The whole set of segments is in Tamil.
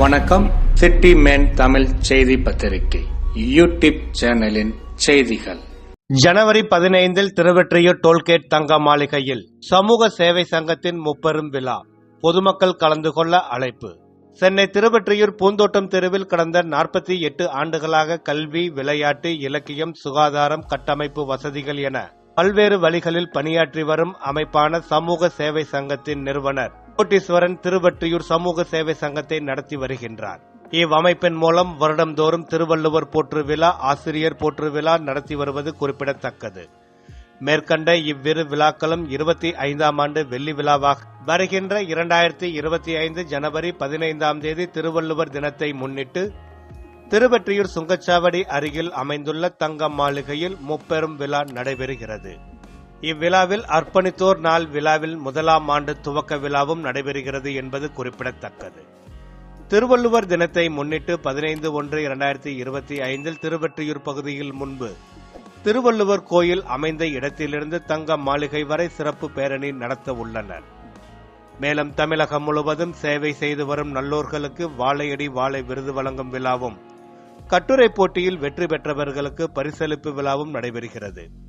வணக்கம். சிட்டி மேன் தமிழ் செய்தி பத்திரிகை. யூடியூப் சேனலின் செய்திகள். ஜனவரி பதினைந்தில் திருவெற்றியூர் டோல்கேட் தங்க மாளிகையில் சமூக சேவை சங்கத்தின் முப்பெரும் விழா. பொதுமக்கள் கலந்து கொள்ள அழைப்பு. சென்னை திருவெற்றியூர் பூந்தோட்டம் தெருவில் கடந்த நாற்பத்தி எட்டு ஆண்டுகளாக கல்வி விளையாட்டு இலக்கியம் சுகாதாரம் கட்டமைப்பு வசதிகள் என பல்வேறு வழிகளில் பணியாற்றி வரும் அமைப்பான சமூக சேவை சங்கத்தின் நிறுவனர் கோட்டீஸ்வரன் திருவற்றியூர் சமூக சேவை சங்கத்தை நடத்தி வருகின்றார். இவ்வமைப்பின் மூலம் வருடந்தோறும் திருவள்ளுவர் போற்று விழா ஆசிரியர் போற்று விழா நடத்தி வருவது குறிப்பிடத்தக்கது. மேற்கண்ட இவ்விரு விழாக்களும் இருபத்தி ஐந்தாம் ஆண்டு வெள்ளி விழாவாக வருகின்ற இரண்டாயிரத்தி இருபத்தி ஐந்து ஜனவரி பதினைந்தாம் தேதி திருவள்ளுவர் தினத்தை முன்னிட்டு திருவற்றியூர் சுங்கச்சாவடி அருகில் அமைந்துள்ள தங்கம் மாளிகையில் முப்பெரும் விழா நடைபெறுகிறது. இவ்விழாவில் அர்ப்பணித்தோர் நாள் விழாவில் முதலாம் ஆண்டு துவக்க விழாவும் நடைபெறுகிறது என்பது குறிப்பிடத்தக்கது. திருவள்ளுவர் தினத்தை முன்னிட்டு பதினைந்து ஒன்று இரண்டாயிரத்தி இருபத்தி ஐந்தில் திருவெற்றியூர் பகுதியில் முன்பு திருவள்ளுவர் கோயில் அமைந்த இடத்திலிருந்து தங்க மாளிகை வரை சிறப்பு பேரணி நடத்த உள்ளனர். மேலும் தமிழகம் முழுவதும் சேவை செய்து வரும் நல்லோர்களுக்கு வாழையடி வாழை விருது வழங்கும் விழாவும் கட்டுரை போட்டியில் வெற்றி பெற்றவர்களுக்கு பரிசளிப்பு விழாவும் நடைபெறுகிறது.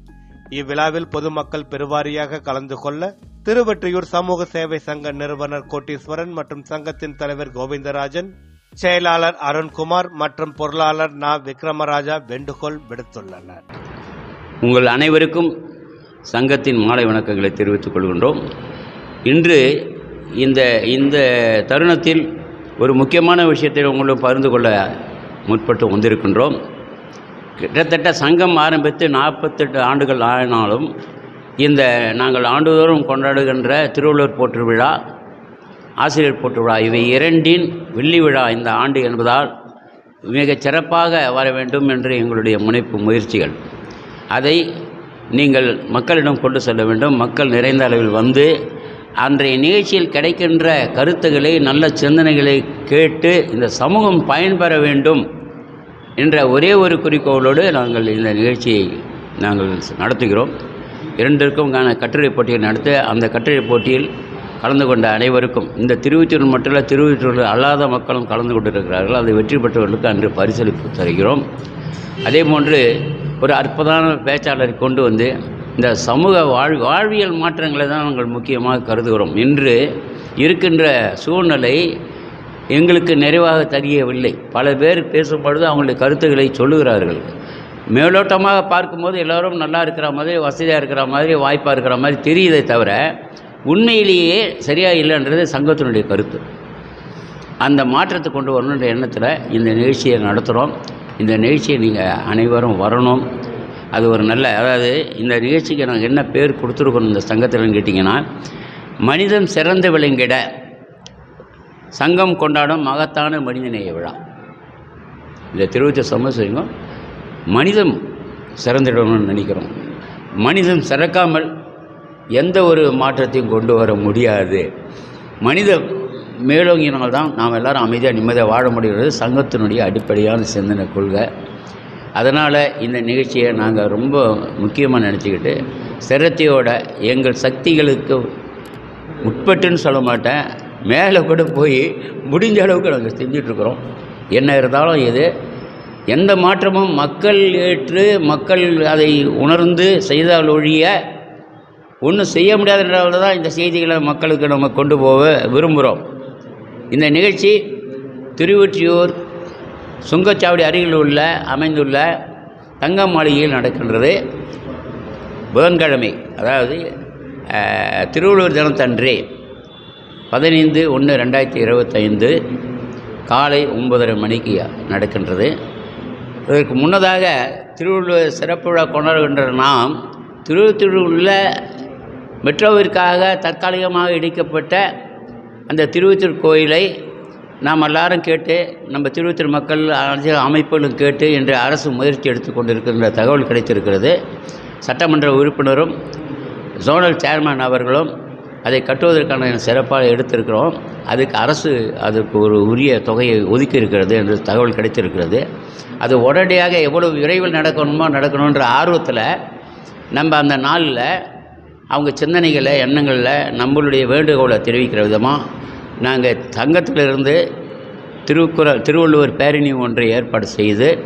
இவ்விழாவில் பொதுமக்கள் பெருவாரியாக கலந்து கொள்ள திருவெற்றியூர் சமூக சேவை சங்க நிறுவனர் கோட்டீஸ்வரன் மற்றும் சங்கத்தின் தலைவர் கோவிந்தராஜன் செயலாளர் அருண்குமார் மற்றும் பொருளாளர் நா. விக்ரமராஜா வேண்டுகோள் விடுத்துள்ளனர். உங்கள் அனைவருக்கும் சங்கத்தின் மாலை வணக்கங்களை தெரிவித்துக் கொள்கின்றோம். இன்று இந்த இந்த தருணத்தில் ஒரு முக்கியமான விஷயத்தை உங்களும் பகிர்ந்து கொள்ள முற்பட்டு வந்திருக்கின்றோம். கிட்டத்தட்ட சங்கம் ஆரம்பித்து நாற்பத்தெட்டு ஆண்டுகள் ஆனாலும் இந்த நாங்கள் ஆண்டுதோறும் கொண்டாடுகின்ற திருவள்ளுவர் போற்று விழா ஆசிரியர் போற்று விழா இவை இரண்டின் வெள்ளி விழா இந்த ஆண்டு என்பதால் மிகச் சிறப்பாக வர வேண்டும் என்று எங்களுடைய முனைப்பு முயற்சிகள். அதை நீங்கள் மக்களிடம் கொண்டு செல்ல வேண்டும். மக்கள் நிறைந்த அளவில் வந்து அன்றைய நிகழ்ச்சியில் கிடைக்கின்ற கருத்துக்களை நல்ல சிந்தனைகளை கேட்டு இந்த சமூகம் பயன்பெற வேண்டும். என்ற ஒரே ஒரு குறிக்கோளோடு நாங்கள் இந்த நிகழ்ச்சியை நாங்கள் நடத்துகிறோம். இரண்டிற்கும் கட்டுரை போட்டியை நடத்த அந்த கட்டுரை போட்டியில் கலந்து கொண்ட அனைவருக்கும் இந்த திருவித்தூர் மட்டும் இல்லை அல்லாத மக்களும் கலந்து கொண்டிருக்கிறார்கள். அதை வெற்றி பெற்றவர்களுக்கு அன்று பரிசளிப்பு தருகிறோம். அதே போன்று ஒரு அற்புதமான பேச்சாளரை கொண்டு வந்து இந்த சமூக வாழ் வாழ்வியல் மாற்றங்களை தான் நாங்கள் முக்கியமாக கருதுகிறோம். இன்று இருக்கின்ற சூழ்நிலை எங்களுக்கு நிறைவாக தெரியவில்லை பல பேர் பேசும்பொழுது அவங்களுடைய கருத்துக்களை சொல்லுகிறார்கள். மேலோட்டமாக பார்க்கும்போது எல்லோரும் நல்லா இருக்கிற மாதிரி வசதியாக இருக்கிற மாதிரி வாய்ப்பாக இருக்கிற மாதிரி தெரியுதே தவிர உண்மையிலேயே சரியாக இல்லைன்றது சங்கத்தினுடைய கருத்து. அந்த மாற்றத்தை கொண்டு வரணுன்ற எண்ணத்தில் இந்த நிகழ்ச்சியை நடத்துகிறோம் இந்த நிகழ்ச்சியை நீங்கள் அனைவரும் வரணும். அது ஒரு நல்ல அதாவது இந்த நிகழ்ச்சிக்கு நாங்கள் என்ன பேர் கொடுத்துருக்கணும் இந்த சங்கத்தில்னு கேட்டிங்கன்னா மனிதன் சிறந்து விளங்கிட. சங்கம் கொண்டாடும் மகத்தான மனிதநேய விழா. இந்த திருவச்ச சமூகம் மனிதம் சிறந்திடணும்னு நினைக்கிறோம். மனிதன் சிறக்காமல் எந்த ஒரு மாற்றத்தையும் கொண்டு வர முடியாது. மனித மேலோங்கினால் தான் நாம் எல்லாரும் அமைதியாக நிம்மதியாக வாழ முடிகிறது சங்கத்தினுடைய அடிப்படையான சிந்தனை கொள்கை. அதனால் இந்த நிகழ்ச்சியை நாங்கள் ரொம்ப முக்கியமாக நினச்சிக்கிட்டு சிரத்தையோட எங்கள் சக்திகளுக்கு உட்பட்டுன்னு சொல்ல மாட்டேன். மேலே கூட போய் முடிஞ்ச அளவுக்கு நாங்கள் செஞ்சிட்ருக்குறோம். என்ன இருந்தாலும் இது எந்த மாற்றமும் மக்கள் ஏற்று மக்கள் அதை உணர்ந்து செய்தால் ஒழிய ஒன்றும் செய்ய முடியாதனால தான் இந்த செய்திகளை மக்களுக்கு நம்ம கொண்டு போக விரும்புகிறோம் இந்த நிகழ்ச்சி திருவொற்றியூர் சுங்கச்சாவடி அருகில் உள்ள அமைந்துள்ள தங்க மாளிகையில் நடக்கின்றது. புதன்கிழமை அதாவது திருவள்ளுவர் தினத்தன்றே பதினைந்து ஒன்று ரெண்டாயிரத்தி இருபத்தைந்து காலை ஒன்பதரை மணிக்கு நடக்கின்றது. இதற்கு முன்னதாக திருவள்ளுவர் சிறப்பு விழா கொண்டாடுகின்ற நாம் திருவத்தூரில் உள்ள மெட்ரோவிற்காக தற்காலிகமாக இடிக்கப்பட்ட அந்த திருவத்தூர் கோயிலை நாம் எல்லாரும் கேட்டு நம்ம திருவத்தூர் மக்கள் அரசியல் அமைப்புகளும் கேட்டு இன்று அரசு முயற்சி எடுத்து கொண்டிருக்கின்ற தகவல் கிடைத்திருக்கிறது. சட்டமன்ற உறுப்பினரும் ஜோனல் சேர்மன் அவர்களும் அதை கட்டுவதற்கான சிறப்பாக எடுத்திருக்கிறோம். அதுக்கு அரசு அதற்கு ஒரு உரிய தொகையை ஒதுக்கி இருக்கிறது என்று தகவல் கிடைத்திருக்கிறது. அது உடனடியாக எவ்வளவு விரைவில் நடக்கணுமோ நடக்கணுன்ற ஆர்வத்தில் நம்ம அந்த நாளில் அவங்க சிந்தனைகளை எண்ணங்களில் நம்மளுடைய வேண்டுகோளை தெரிவிக்கிற விதமாக நாங்கள் சங்கத்திலிருந்து திருக்குறள் திருவள்ளுவர் பேரணி ஒன்றை ஏற்பாடு செய்து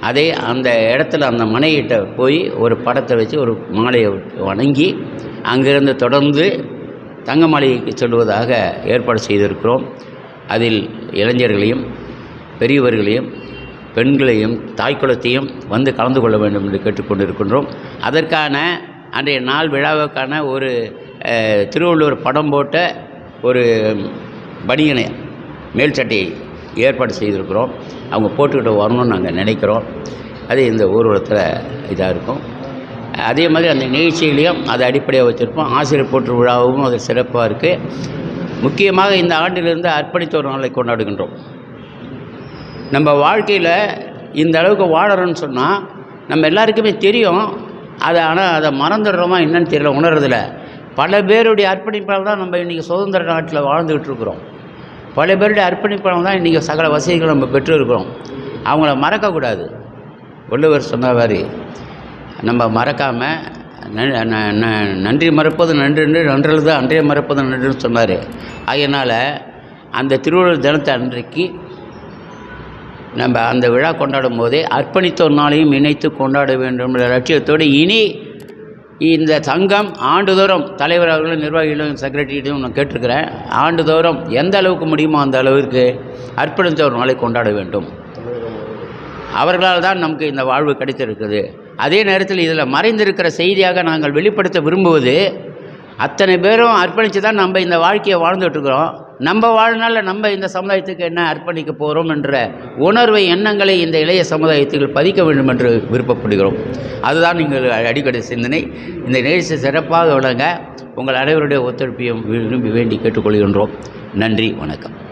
அதை அந்த இடத்துல அந்த மனைகிட்ட போய் ஒரு படத்தை வச்சு ஒரு மாலையை வணங்கி அங்கேருந்து தொடர்ந்து தங்க மாளிகைக்கு செல்வதாக ஏற்பாடு செய்திருக்கிறோம். அதில் இளைஞர்களையும் பெரியவர்களையும் பெண்களையும் தாய்க்குளத்தையும் வந்து கலந்து கொள்ள வேண்டும் என்று கேட்டுக்கொண்டிருக்கின்றோம். அதற்கான அன்றைய நாள் விழாவுக்கான ஒரு திருவள்ளுவர் படம் போட்ட ஒரு பனியனை மேல் சட்டையை ஏற்பாடு செய்திருக்கிறோம். அவங்க போட்டுக்கிட்டு வரணும்னு நாங்கள் நினைக்கிறோம். அது இந்த ஊர்வலத்தில் இதாக இருக்கும். அதே மாதிரி அந்த நிகழ்ச்சிகளையும் அதை அடிப்படையாக வச்சுருப்போம். ஆசிரியர் போற்று விழாவும் அது சிறப்பாக இருக்குது. முக்கியமாக இந்த ஆண்டிலிருந்து அர்ப்பணித்தோர் நாளை கொண்டாடுகின்றோம். நம்ம வாழ்க்கையில் இந்த அளவுக்கு வாழறோன்னு சொன்னால் நம்ம எல்லாருக்குமே தெரியும். அதை ஆனால் அதை மறந்துடுறோமா என்னன்னு தெரியல உணர்றதில்ல. பல பேருடைய அர்ப்பணிப்பால் தான் நம்ம இன்றைக்கி சுதந்திர நாட்டில் வாழ்ந்துக்கிட்டு இருக்கிறோம். பல பேருடைய அர்ப்பணிப்பால் தான் இன்றைக்கி சகல வசதிகள் நம்ம பெற்று இருக்கிறோம் அவங்கள மறக்கக்கூடாது. வள்ளுவர் சொன்ன மாதிரி நம்ம மறக்காமல் நன்றி மறப்பது நன்று நன்றல்லது அன்றைய மறப்பது நன்றுன்னு சொன்னார். அதனால் அந்த திருவள்ளுவர் தினத்தை அன்றைக்கு நம்ம அந்த விழா கொண்டாடும் போதே அர்ப்பணித்தோர் நாளையும் இணைத்து கொண்டாட வேண்டும் என்ற லட்சியத்தோடு இனி இந்த சங்கம் ஆண்டுதோறும் தலைவர் அவர்களும் நிர்வாகிகளும் செக்ரட்டரியிட்டையும் நான் கேட்டிருக்கிறேன். ஆண்டுதோறும் எந்த அளவுக்கு முடியுமோ அந்த அளவிற்கு அர்ப்பணித்தோர் நாளை கொண்டாட வேண்டும். அவர்களால் தான் நமக்கு இந்த வாழ்வு கிடைத்திருக்குது அதே நேரத்தில் இதில் மறைந்திருக்கிற செய்தியாக நாங்கள் வெளிப்படுத்த விரும்புவது அத்தனை பேரும் அர்ப்பணித்து தான் நம்ம இந்த வாழ்க்கையை வாழ்ந்துட்டுருக்குறோம் நம்ம வாழ்நாளில் நம்ம இந்த சமுதாயத்துக்கு என்ன அர்ப்பணிக்க போகிறோம் என்ற உணர்வை எண்ணங்களை இந்த இளைய சமுதாயத்தில் பதிக்க வேண்டும் என்று விருப்பப்படுகிறோம். அதுதான் நீங்கள் அடிக்கடி சிந்தனை. இந்த நிகழ்ச்சி சிறப்பாக விளங்க உங்கள் அனைவருடைய ஒத்துழைப்பையும் விரும்பி வேண்டி கேட்டுக்கொள்கின்றோம். நன்றி வணக்கம்.